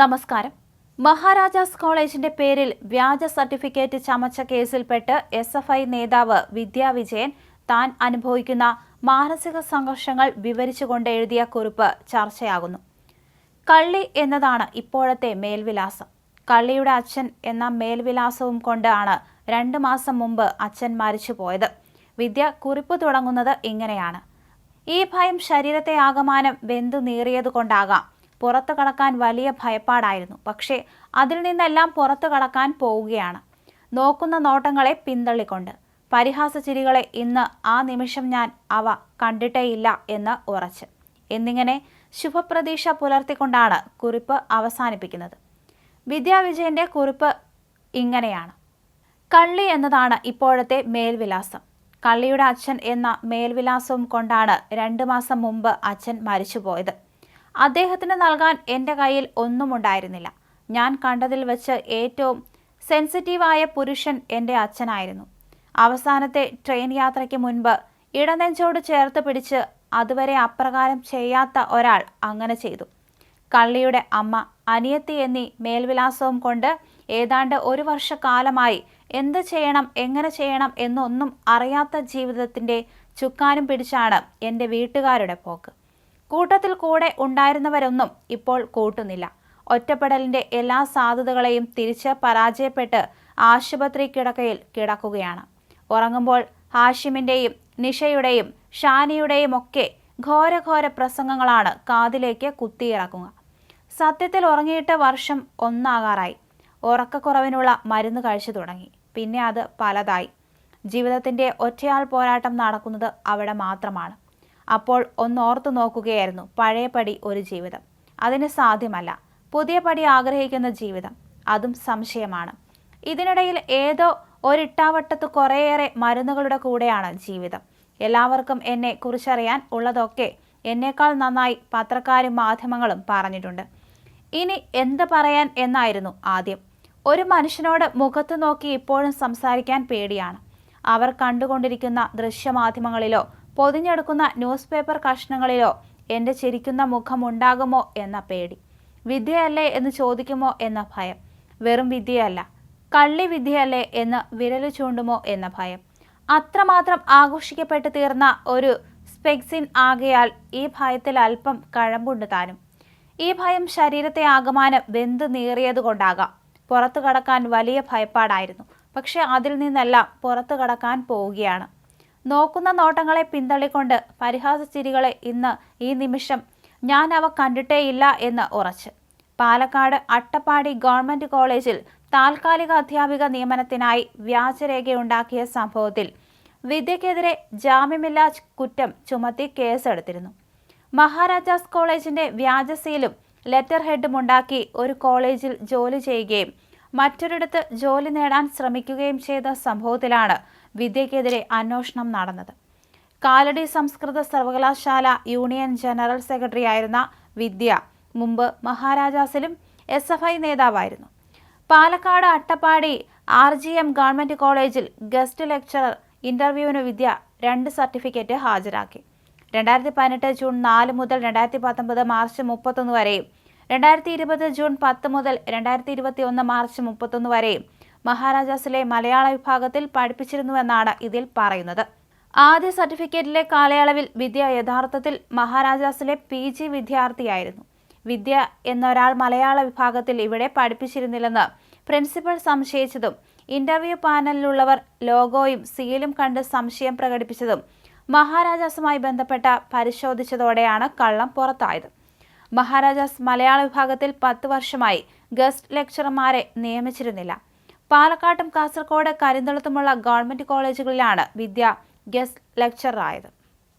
നമസ്കാരം. മഹാരാജാസ് കോളേജിന്റെ പേരിൽ വ്യാജ സർട്ടിഫിക്കറ്റ് ചമച്ച കേസിൽപ്പെട്ട് എസ് എഫ് ഐ നേതാവ് വിദ്യാ വിജയൻ താൻ അനുഭവിക്കുന്ന മാനസിക സംഘർഷങ്ങൾ വിവരിച്ചുകൊണ്ട് എഴുതിയ കുറിപ്പ് ചർച്ചയാകുന്നു. കള്ളി എന്നതാണ് ഇപ്പോഴത്തെ മേൽവിലാസം. കള്ളിയുടെ അച്ഛൻ എന്ന മേൽവിലാസവും കൊണ്ടാണ് രണ്ട് മാസം മുമ്പ് അച്ഛൻ മരിച്ചു പോയത് വിദ്യ കുറിപ്പ് തുടങ്ങുന്നത് ഇങ്ങനെയാണ്. ഈ ഭയം ശരീരത്തെ ആകമാനം വെന്തു നീറിയതുകൊണ്ടാകാം. പുറത്തു കടക്കാൻ വലിയ ഭയപ്പാടായിരുന്നു. പക്ഷേ അതിൽ നിന്നെല്ലാം പുറത്തു കടക്കാൻ പോവുകയാണ്. നോക്കുന്ന നോട്ടങ്ങളെ പിന്തള്ളിക്കൊണ്ട്. പരിഹാസ ചിരികളെ ഇന്ന് ആ നിമിഷം ഞാൻ അവ കണ്ടിട്ടേയില്ല എന്ന് ഉറച്ച്. എന്നിങ്ങനെ ശുഭപ്രതീക്ഷ പുലർത്തിക്കൊണ്ടാണ് കുറിപ്പ് അവസാനിപ്പിക്കുന്നത്. വിദ്യാവിജയന്റെ കുറിപ്പ് ഇങ്ങനെയാണ്. കള്ളി എന്നതാണ് ഇപ്പോഴത്തെ മേൽവിലാസം. കള്ളിയുടെ അച്ഛൻ എന്ന മേൽവിലാസവും കൊണ്ടാണ് രണ്ട് മാസം മുമ്പ് അച്ഛൻ മരിച്ചുപോയത്. അദ്ദേഹത്തിന് നൽകാൻ എന്റെ കയ്യിൽ ഒന്നും ഉണ്ടായിരുന്നില്ല ഞാൻ കണ്ടതിൽ വെച്ച് ഏറ്റവും സെൻസിറ്റീവായ പുരുഷൻ എന്റെ അച്ഛനായിരുന്നു. അവസാനത്തെ ട്രെയിൻ യാത്രയ്ക്ക് മുൻപ് ഇടനെഞ്ചോട് ചേർത്ത് പിടിച്ച് അതുവരെ അപ്രകാരം ചെയ്യാത്ത ഒരാൾ അങ്ങനെ ചെയ്തു. കള്ളിയുടെ അമ്മ അനിയത്തി എന്നീ മേൽവിലാസവും കൊണ്ട് ഏതാണ്ട് ഒരു വർഷക്കാലമായി എന്ത് ചെയ്യണം എങ്ങനെ ചെയ്യണം എന്നൊന്നും അറിയാത്ത ജീവിതത്തിന്റെ ചുക്കാനും പിടിച്ചാണ് എന്റെ വീട്ടുകാരുടെ പോക്ക്. കൂട്ടത്തിൽ കൂടെ ഉണ്ടായിരുന്നവരൊന്നും ഇപ്പോൾ കൂട്ടുന്നില്ല. ഒറ്റപ്പെടലിന്റെ എല്ലാ സാധ്യതകളെയും തിരിച്ച് പരാജയപ്പെട്ട് ആശുപത്രി കിടക്കയിൽ കിടക്കുകയാണ്. ഉറങ്ങുമ്പോൾ ഹാഷിമിന്റെയും നിഷയുടെയും ഷാനിയുടെയും ഒക്കെ ഘോരഘോര പ്രസംഗങ്ങളാണ് കാതിലേക്ക് കുത്തിയിറക്കുക. സത്യത്തിൽ ഉറങ്ങിയിട്ട് വർഷം ഒന്നാകാറായി. ഉറക്കക്കുറവിനുള്ള മരുന്ന് കഴിച്ചു തുടങ്ങി. പിന്നെ അത് പലതായി. ജീവിതത്തിന്റെ ഒറ്റയാൾ പോരാട്ടം നടക്കുന്നത് അവിടെ മാത്രമാണ്. അപ്പോൾ ഒന്നോർത്തു നോക്കുകയായിരുന്നു പഴയപടി ഒരു ജീവിതം. അതിന് സാധ്യമല്ല. പുതിയ പടി ആഗ്രഹിക്കുന്ന ജീവിതം. അതും സംശയമാണ്. ഇതിനിടയിൽ ഏതോ ഒരിട്ടാവട്ടത്ത് കുറേയേറെ മരുന്നുകളുടെ കൂടെയാണ് ജീവിതം. എല്ലാവർക്കും എന്നെ കുറിച്ചറിയാൻ ഉള്ളതൊക്കെ എന്നേക്കാൾ നന്നായി പത്രക്കാരും മാധ്യമങ്ങളും പറഞ്ഞിട്ടുണ്ട്. ഇനി എന്ത് പറയാൻ എന്നായിരുന്നു ആദ്യം. ഒരു മനുഷ്യനോട് മുഖത്ത് നോക്കി ഇപ്പോഴും സംസാരിക്കാൻ പേടിയാണ്. അവർ കണ്ടുകൊണ്ടിരിക്കുന്ന ദൃശ്യമാധ്യമങ്ങളിലോ പൊതിഞ്ഞെടുക്കുന്ന ന്യൂസ് പേപ്പർ കഷ്ണങ്ങളിലോ എന്റെ ചിരിക്കുന്ന മുഖം ഉണ്ടാകുമോ എന്ന പേടി. വിദ്യയല്ലേ എന്ന് ചോദിക്കുമോ എന്ന ഭയം. വെറും വിദ്യയല്ല. കള്ളി വിദ്യയല്ലേ എന്ന് വിരൽ ചൂണ്ടുമോ എന്ന ഭയം. അത്രമാത്രം ആഘോഷിക്കപ്പെട്ടു തീർന്ന ഒരു സ്പെക്സിൻ ആകയാൽ ഈ ഭയത്തിൽ അല്പം കഴമ്പുണ്ട് താനും. ഈ ഭയം ശരീരത്തെ ആകമാനം വെന്ത് നീറിയതുകൊണ്ടാകാം പുറത്തു കടക്കാൻ വലിയ ഭയപ്പാടായിരുന്നു. പക്ഷെ അതിൽ നിന്നെല്ലാം പുറത്തു കടക്കാൻ പോവുകയാണ്. നോക്കുന്ന നോട്ടങ്ങളെ പിന്തള്ളിക്കൊണ്ട് പരിഹാസ ചിരികളെ ഇന്ന് ഈ നിമിഷം ഞാൻ അവ കണ്ടിട്ടേയില്ല എന്ന് ഉറച്ച്. പാലക്കാട് അട്ടപ്പാടി ഗവൺമെന്റ് കോളേജിൽ താൽക്കാലിക അധ്യാപിക നിയമനത്തിനായി വ്യാജരേഖയുണ്ടാക്കിയ സംഭവത്തിൽ വിദ്യക്കെതിരെ ജാമ്യമില്ലാ കുറ്റം ചുമത്തി കേസെടുത്തിരുന്നു. മഹാരാജാസ് കോളേജിന്റെ വ്യാജസീലും ലെറ്റർ ഹെഡും ഉണ്ടാക്കി ഒരു കോളേജിൽ ജോലി ചെയ്യുകയും മറ്റൊരിടത്ത് ജോലി നേടാൻ ശ്രമിക്കുകയും ചെയ്ത സംഭവത്തിലാണ് വിദ്യക്കെതിരെ അന്വേഷണം നടന്നത്. കാലടി സംസ്കൃത സർവകലാശാല യൂണിയൻ ജനറൽ സെക്രട്ടറി ആയിരുന്ന വിദ്യ മുമ്പ് മഹാരാജാസിലും എസ് എഫ് ഐ നേതാവായിരുന്നു. Palakkad Attappadi R G M government കോളേജിൽ ഗസ്റ്റ് ലെക്ചറർ ഇന്റർവ്യൂവിന് വിദ്യ രണ്ട് സർട്ടിഫിക്കറ്റ് ഹാജരാക്കി. രണ്ടായിരത്തി പതിനെട്ട് ജൂൺ നാല് മുതൽ രണ്ടായിരത്തി പത്തൊമ്പത് മാർച്ച് മുപ്പത്തൊന്ന് വരെയും രണ്ടായിരത്തി ഇരുപത് ജൂൺ പത്ത് മുതൽ രണ്ടായിരത്തി ഇരുപത്തി ഒന്ന് മാർച്ച് മുപ്പത്തൊന്ന് വരെയും മഹാരാജാസിലെ മലയാള വിഭാഗത്തിൽ പഠിപ്പിച്ചിരുന്നുവെന്നാണ് ഇതിൽ പറയുന്നത്. ആദ്യ സർട്ടിഫിക്കറ്റിലെ കാലയളവിൽ വിദ്യ യഥാർത്ഥത്തിൽ മഹാരാജാസിലെ പി ജി വിദ്യാർത്ഥിയായിരുന്നു. വിദ്യ എന്നൊരാൾ മലയാള വിഭാഗത്തിൽ ഇവിടെ പഠിപ്പിച്ചിരുന്നില്ലെന്ന് പ്രിൻസിപ്പൽ സംശയിച്ചതും ഇന്റർവ്യൂ പാനലിലുള്ളവർ ലോഗോയും സീലും കണ്ട് സംശയം പ്രകടിപ്പിച്ചതും മഹാരാജാസുമായി ബന്ധപ്പെട്ട പരിശോധിച്ചതോടെയാണ് കള്ളം പുറത്തായത്. മഹാരാജാസ് മലയാള വിഭാഗത്തിൽ പത്ത് വർഷമായി ഗസ്റ്റ് ലെക്ചറർമാരെ നിയമിച്ചിരുന്നില്ല. പാലക്കാട്ടും കാസർഗോഡ് കരിന്തളത്തുമുള്ള ഗവൺമെന്റ് കോളേജുകളിലാണ് വിദ്യ ഗസ്റ്റ് ലെക്ചററായത്.